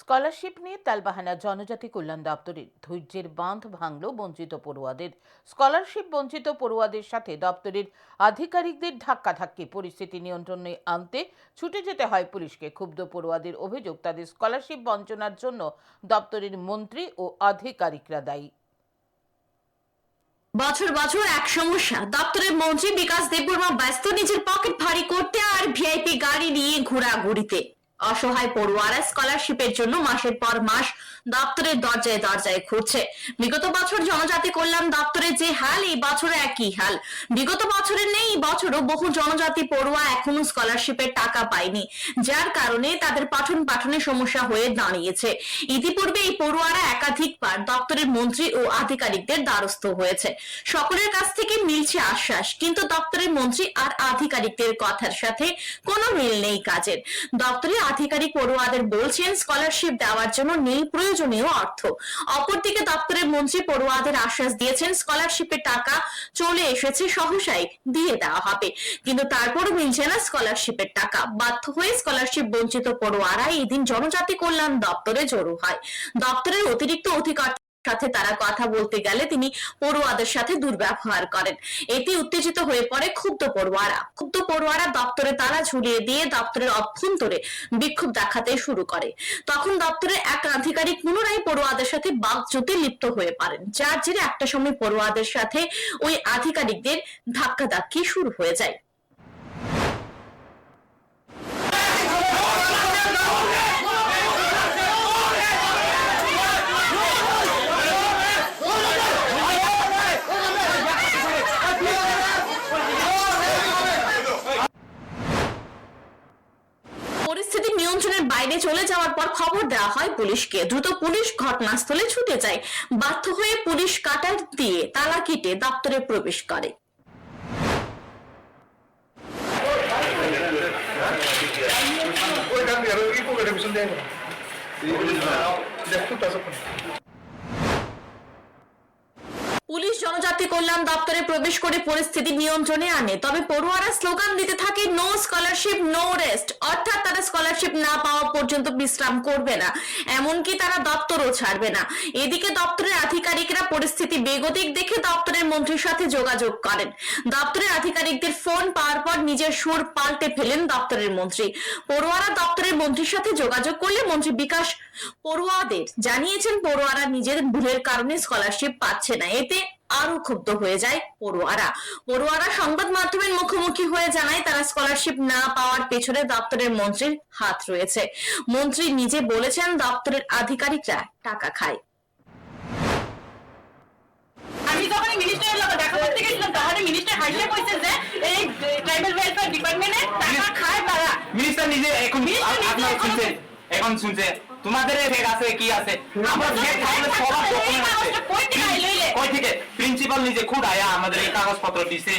Scholarship নিয়ে তালবাহানা জনজাতি কল্যাণ দপ্তরের ধৈর্যের বাঁধ ভাঙল বঞ্চিত পড়ুয়াদের। স্কলারশিপ বঞ্চিত পড়ুয়াদের সাথে দপ্তরের আধিকারিকদের ধাক্কাধাক্কি, পরিস্থিতি নিয়ন্ত্রণে আনতে ছুটে যেতে হয় পুলিশকে। ক্ষুব্ধ পড়ুয়াদের অভিযোগ, তাদের স্কলারশিপ বঞ্চনার জন্য দপ্তরের মন্ত্রী ও আধিকারিকরা দায়ী। বছর বছর এক সমস্যা। দপ্তরের মন্ত্রী বিকাশ দেববর্মা ব্যস্ত, নিজের পকেট ভারী করতে আর ভিআইপি গাড়ি নিয়ে ঘোরাঘুরিতে। অসহায় পড়ুয়ারা স্কলারশিপের জন্য মাসের পর মাস দপ্তরের দরজায় দরজায় ঘুরছে। বিগত বছর জনজাতি কল্যাণ দপ্তরের যে হাল, এই বছরে একই হাল। বিগত বছরের নেই, এই বছরও বহু জনজাতি পড়ুয়া এখনও স্কলারশিপের টাকা পায়নি, যার কারণে তাদের পঠন পাঠনে সমস্যা হয়ে দাঁড়িয়েছে। ইতিপূর্বে এই পড়ুয়ারা একাধিকবার দপ্তরের মন্ত্রী ও আধিকারিকদের দ্বারস্থ হয়েছে। সকলের কাছ থেকে মিলছে আশ্বাস, কিন্তু দপ্তরের মন্ত্রী আর আধিকারিকদের কথার সাথে কোনো মিল নেই কাজের। দপ্তরের আধিকারিক পড়ুয়াদের বলছেন স্কলারশিপ দেওয়ার জন্য নেই প্রয়োজনীয় অর্থ। অপরদিকে দপ্তরের মন্ত্রী পড়ুয়াদের আশ্বাস দিয়েছেন স্কলারশিপের টাকা চলে এসেছে সহসাই দিয়ে দেওয়া হবে। কিন্তু তারপরও মিলছে না স্কলারশিপের টাকা। বাধ্য হয়ে স্কলারশিপ বঞ্চিত পড়ুয়ারা এদিন জনজাতি কল্যাণ দপ্তরে জড়ো হয়। দপ্তরের অতিরিক্ত অধিকর্তা সাথে তারা কথা বলতে গেলে তিনি পড়ুয়াদের সাথে দুর্ব্যবহার করেন। এতে উত্তেজিত হয়ে পড়ে ক্ষুব্ধ পড়ুয়ারা। ক্ষুব্ধ পড়ুয়ারা দপ্তরে তালা ঝুলিয়ে দিয়ে দপ্তরের অভ্যন্তরে বিক্ষোভ দেখাতে শুরু করে। তখন দপ্তরের এক আধিকারিক পুনরায় পড়ুয়াদের সাথে বাকযুদ্ধে লিপ্ত হয়ে পারেন যার জেরে একটা সময় পড়ুয়াদের সাথে ওই আধিকারিকদের ধাক্কাধাক্কি শুরু হয়ে যায় পরিস্থিতি নিয়ন্ত্রণের বাইরে চলে যাওয়ার পর খবর দেওয়া হয় পুলিশকে। দ্রুত পুলিশ ঘটনাস্থলে ছুটে যায়। বাধ্য হয়ে পুলিশ কাটার দিয়ে তালা কেটে দপ্তরে প্রবেশ করে। পুলিশ জনজাতি কল্যাণ দপ্তরে প্রবেশ করে পরিস্থিতি নিয়ন্ত্রণে আনে। তবে পড়ুয়ারা স্লোগান দিতে থাকে নো স্কলারশিপ নো রেস্ট অর্থাৎ তারা স্কলারশিপ না পাওয়া পর্যন্ত বিশ্রাম করবে না। এমনকি তারা দপ্তরও ছাড়বে না। এদিকে দপ্তরের আধিকারিকরা পরিস্থিতি বেগতিক দেখে দপ্তরের মন্ত্রীর সাথে যোগাযোগ করেন। দপ্তরের আধিকারিকদের ফোন পাওয়ার পর নিজের সুর পাল্টে ফেলেন দপ্তরের মন্ত্রী। পড়ুয়ারা দপ্তরের মন্ত্রীর সাথে যোগাযোগ করলে মন্ত্রী বিকাশ পড়ুয়াদের জানিয়েছেন, পড়ুয়ারা নিজের ভুলের কারণে স্কলারশিপ পাচ্ছে না। এতে আরও ক্ষুব্ধ হয়ে যায় পড়ুয়ারা। পড়ুয়ারা সংবাদ মাধ্যমের মুখোমুখি হয়ে জানায় তারা স্কলারশিপ না পাওয়ার পেছনে দপ্তরের মন্ত্রীর হাত রয়েছে। মন্ত্রী নিজে বলেছেন দপ্তরের আধিকারিকরা টাকা খায়। আমি যখন মিনিস্টারের লগে দেখা করতে গেছিলাম তখন মিনিস্টার হাসিয়ে কইছে যে এই ট্রাইবাল ওয়েলফেয়ার ডিপার্টমেন্টে টাকা খায় তারা। মিনিস্টার নিজে এখন আপনার এখন- শুনছে তোমাদের ফেক আছে কি আছে? আমরা ফেক থাকলে সবার ডকুমেন্ট আছে। প্রিন্সিপাল নিজে খুব আয়া আমাদের এই কাগজপত্র দিছে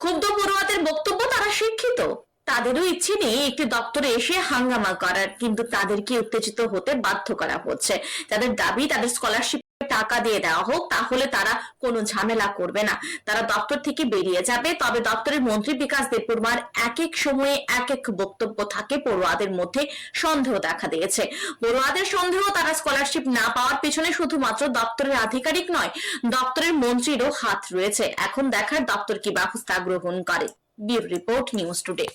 ক্ষুব্ধ পড়ুয়াদের বক্তব্য তারা শিক্ষিত তাদেরও ইচ্ছে নেই একটি দপ্তরে এসে হাঙ্গামা করার কিন্তু তাদেরকে উত্তেজিত হতে বাধ্য করা হচ্ছে তাদের দাবি তাদের স্কলারশিপ টাকা দিয়ে দেওয়া হোক, তাহলে তারা কোনো ঝামেলা করবে না। তারা দপ্তর থেকে বেরিয়ে যাবে। তবে দপ্তরের মন্ত্রী বিকাশ দেববর্মার এক এক সময়ে এক এক বক্তব্য থাকে। পড়ুয়াদের মধ্যে সন্দেহ দেখা দিয়েছে। পড়ুয়াদের সন্দেহ তারা স্কলারশিপ না পাওয়ার পেছনে শুধুমাত্র দপ্তরের আধিকারিক নয়, দপ্তরের মন্ত্রীরও হাত রয়েছে। এখন দেখার দপ্তর কি ব্যবস্থা গ্রহণ করে। Bureau report, news today.